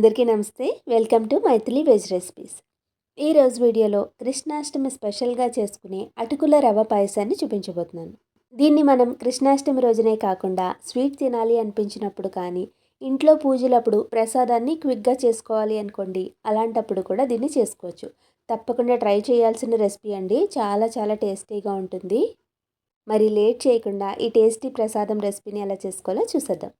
అందరికీ నమస్తే. Welcome to Maithili veg recipes. ఈరోజు వీడియోలో కృష్ణాష్టమి స్పెషల్గా చేసుకునే అటుకుల రవ్వ పాయసాన్ని చూపించబోతున్నాను. దీన్ని మనం కృష్ణాష్టమి రోజునే కాకుండా స్వీట్ తినాలి అనిపించినప్పుడు కానీ ఇంట్లో పూజలప్పుడు ప్రసాదాన్ని క్విక్గా చేసుకోవాలి అనుకోండి అలాంటప్పుడు కూడా దీన్ని చేసుకోవచ్చు. తప్పకుండా ట్రై చేయాల్సిన రెసిపీ అండి. చాలా చాలా టేస్టీగా ఉంటుంది. మరి లేట్ చేయకుండా ఈ టేస్టీ ప్రసాదం రెసిపీని ఎలా చేసుకోవాలో చూసేద్దాం.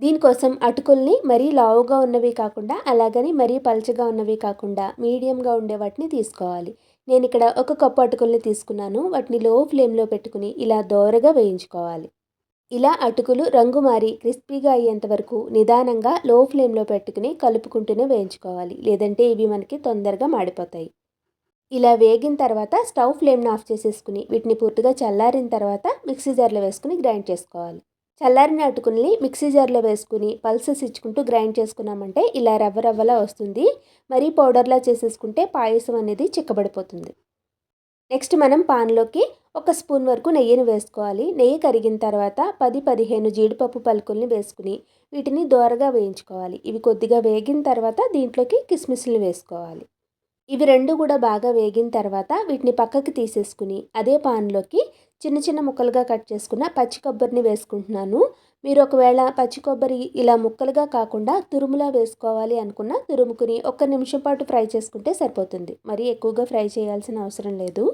దీనికోసం అటుకుల్ని మరీ లావుగా ఉన్నవి కాకుండా అలాగని మరీ పల్చగా ఉన్నవి కాకుండా మీడియంగా ఉండే వాటిని తీసుకోవాలి. నేను ఇక్కడ ఒక కప్పు అటుకుల్ని తీసుకున్నాను. వాటిని లో ఫ్లేమ్లో పెట్టుకుని ఇలా దోరగా వేయించుకోవాలి. ఇలా అటుకులు రంగు మారి క్రిస్పీగా అయ్యేంత వరకు నిదానంగా లో ఫ్లేమ్లో పెట్టుకుని కలుపుకుంటూనే వేయించుకోవాలి. లేదంటే ఇవి మనకి తొందరగా మాడిపోతాయి. ఇలా వేగిన తర్వాత స్టవ్ ఫ్లేమ్ని ఆఫ్ చేసేసుకుని వీటిని పూర్తిగా చల్లారిన తర్వాత మిక్సీ జార్లో వేసుకుని గ్రైండ్ చేసుకోవాలి. చల్లారిన అటుకుల్ని మిక్సీ జార్లో వేసుకుని పల్సెస్ ఇచ్చుకుంటూ గ్రైండ్ చేసుకున్నామంటే ఇలా రవ్వ రవ్వలా వస్తుంది. మరీ పౌడర్లా చేసేసుకుంటే పాయసం అనేది చిక్కబడిపోతుంది. నెక్స్ట్ మనం పాన్లోకి ఒక స్పూన్ వరకు నెయ్యిని వేసుకోవాలి. నెయ్యి కరిగిన తర్వాత పది పదిహేను జీడిపప్పు పలుకుల్ని వేసుకుని వీటిని దోరగా వేయించుకోవాలి. ఇవి కొద్దిగా వేగిన తర్వాత దీంట్లోకి కిస్మిస్లు వేసుకోవాలి. ఇవి రెండు కూడా బాగా వేగిన తర్వాత వీటిని పక్కకి తీసేసుకుని అదే పాన్లోకి చిన్న చిన్న ముక్కలుగా కట్ చేసుకున్న పచ్చి కొబ్బరిని వేసుకుంటున్నాను. మీరు ఒకవేళ పచ్చి కొబ్బరి ఇలా ముక్కలుగా కాకుండా తురుములా వేసుకోవాలి అనుకున్న తురుముకుని ఒక్క నిమిషం పాటు ఫ్రై చేసుకుంటే సరిపోతుంది. మరీ ఎక్కువగా ఫ్రై చేయాల్సిన అవసరం లేదు.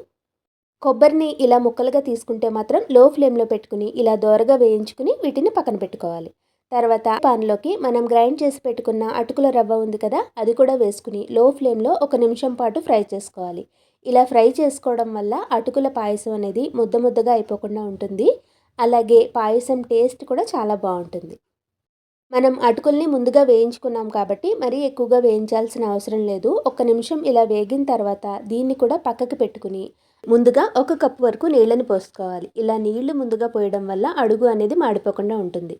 కొబ్బరిని ఇలా ముక్కలుగా తీసుకుంటే మాత్రం లో ఫ్లేమ్లో పెట్టుకుని ఇలా దోరగా వేయించుకుని వీటిని పక్కన పెట్టుకోవాలి. తర్వాత పాన్లోకి మనం గ్రైండ్ చేసి పెట్టుకున్న అటుకుల రవ్వ ఉంది కదా అది కూడా వేసుకుని లో ఫ్లేమ్లో ఒక నిమిషం పాటు ఫ్రై చేసుకోవాలి. ఇలా ఫ్రై చేసుకోవడం వల్ల అటుకుల పాయసం అనేది ముద్ద ముద్దగా అయిపోకుండా ఉంటుంది. అలాగే పాయసం టేస్ట్ కూడా చాలా బాగుంటుంది. మనం అటుకుల్ని ముందుగా వేయించుకున్నాం కాబట్టి మరీ ఎక్కువగా వేయించాల్సిన అవసరం లేదు. ఒక నిమిషం ఇలా వేగిన తర్వాత దీన్ని కూడా పక్కకు పెట్టుకుని ముందుగా ఒక కప్పు వరకు నీళ్ళని పోసుకోవాలి. ఇలా నీళ్ళు ముందుగా పోయడం వల్ల అడుగు అనేది మాడిపోకుండా ఉంటుంది.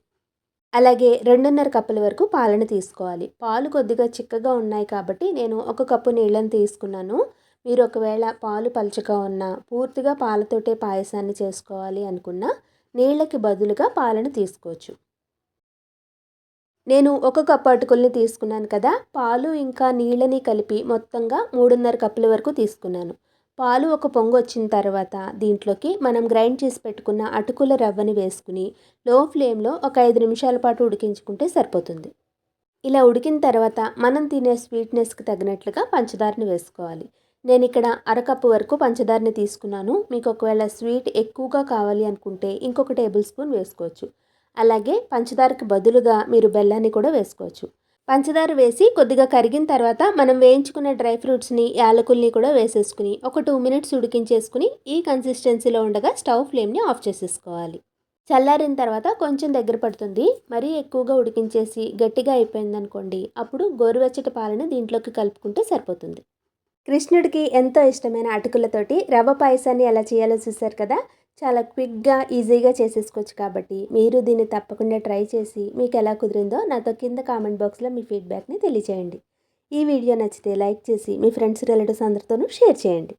అలాగే రెండున్నర కప్పుల వరకు పాలను తీసుకోవాలి. పాలు కొద్దిగా చిక్కగా ఉన్నాయి కాబట్టి నేను ఒక కప్పు నీళ్ళని తీసుకున్నాను. మీరు ఒకవేళ పాలు పలుచగా ఉన్నా పూర్తిగా పాలతోటే పాయసాన్ని చేసుకోవాలి అనుకున్నా నీళ్ళకి బదులుగా పాలను తీసుకోవచ్చు. నేను ఒక కప్పు అటుకుల్ని తీసుకున్నాను కదా పాలు ఇంకా నీళ్ళని కలిపి మొత్తంగా మూడున్నర కప్పుల వరకు తీసుకున్నాను. పాలు ఒక పొంగు వచ్చిన తర్వాత దీంట్లోకి మనం గ్రైండ్ చేసి పెట్టుకున్న అటుకుల రవ్వని వేసుకుని లో ఫ్లేమ్లో ఒక ఐదు నిమిషాల పాటు ఉడికించుకుంటే సరిపోతుంది. ఇలా ఉడికిన తర్వాత మనం తినే స్వీట్నెస్కి తగినట్లుగా పంచదారని వేసుకోవాలి. నేను ఇక్కడ అరకప్పు వరకు పంచదారని తీసుకున్నాను. మీకు ఒకవేళ స్వీట్ ఎక్కువగా కావాలి అనుకుంటే ఇంకొక టేబుల్ స్పూన్ వేసుకోవచ్చు. అలాగే పంచదారకు బదులుగా మీరు బెల్లాన్ని కూడా వేసుకోవచ్చు. పంచదార వేసి కొద్దిగా కరిగిన తర్వాత మనం వేయించుకున్న డ్రై ఫ్రూట్స్ని యాలకుల్ని కూడా వేసేసుకుని ఒక టూ మినిట్స్ ఉడికించేసుకుని ఈ కన్సిస్టెన్సీలో ఉండగా స్టవ్ ఫ్లేమ్ని ఆఫ్ చేసేసుకోవాలి. చల్లారిన తర్వాత కొంచెం దగ్గర పడుతుంది. మరీ ఎక్కువగా ఉడికించేసి గట్టిగా అయిపోయిందనుకోండి అప్పుడు గోరువెచ్చటి పాలను దీంట్లోకి కలుపుకుంటే సరిపోతుంది. కృష్ణుడికి ఎంతో ఇష్టమైన అటుకులతోటి రవ్వ పాయసాన్ని ఎలా చేయాలో చూశారు కదా? చాలా క్విక్గా ఈజీగా చేసేసుకోవచ్చు కాబట్టి మీరు దీన్ని తప్పకుండా ట్రై చేసి మీకు ఎలా కుదిరిందో నాతో కింద కామెంట్ బాక్స్లో మీ ఫీడ్బ్యాక్ని తెలియచేయండి. ఈ వీడియో నచ్చితే లైక్ చేసి మీ ఫ్రెండ్స్ రిలేటివ్స్ అందరితోనూ షేర్ చేయండి.